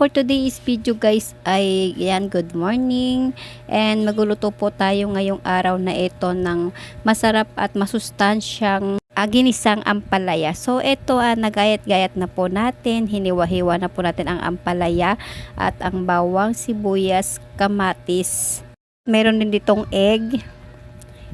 for today's video guys ay yan good morning and magluluto po tayo ngayong araw na ito ng masarap at masustansyang ah, ginisang ampalaya. So ito ah, nagayat-gayat na po natin, hiniwa-hiwa na po natin ang ampalaya at ang bawang, sibuyas, kamatis. Meron din ditong egg.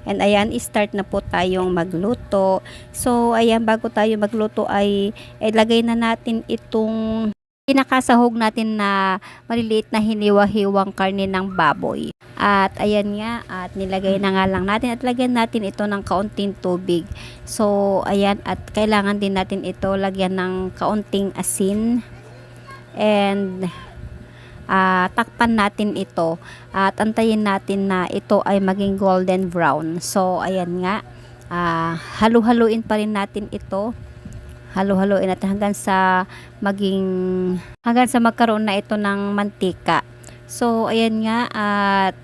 And ayan, start na po tayong magluto. So ayan, bago tayo magluto ay ilagay na natin itong pinakasahog natin na maliliit na hiniwa-hiwang karne ng baboy. At ayan nga, at nilagay na nga lang natin at lagyan natin ito ng kaunting tubig. So ayan, at kailangan din natin ito lagyan ng kaunting asin. And ah, takpan natin ito at antayin natin na ito ay maging golden brown. So ayan nga, ah, halu-haluin pa rin natin ito halo-haloin natin hanggang sa maging hanggang sa magkaroon na ito ng mantika. So ayan nga at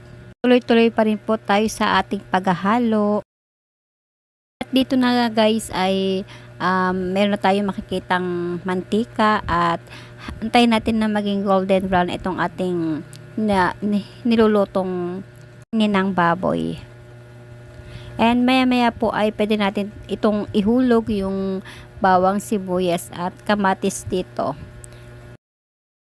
tuloy-tuloy pa rin po tayo sa ating paghahalo. At dito na nga, guys ay um, meron na tayong makikitang mantika at antayin natin na maging golden brown itong ating na, ni- nilulutong ninang baboy. And maya maya po ay pwede natin itong ihulog yung bawang sibuyas at kamatis dito.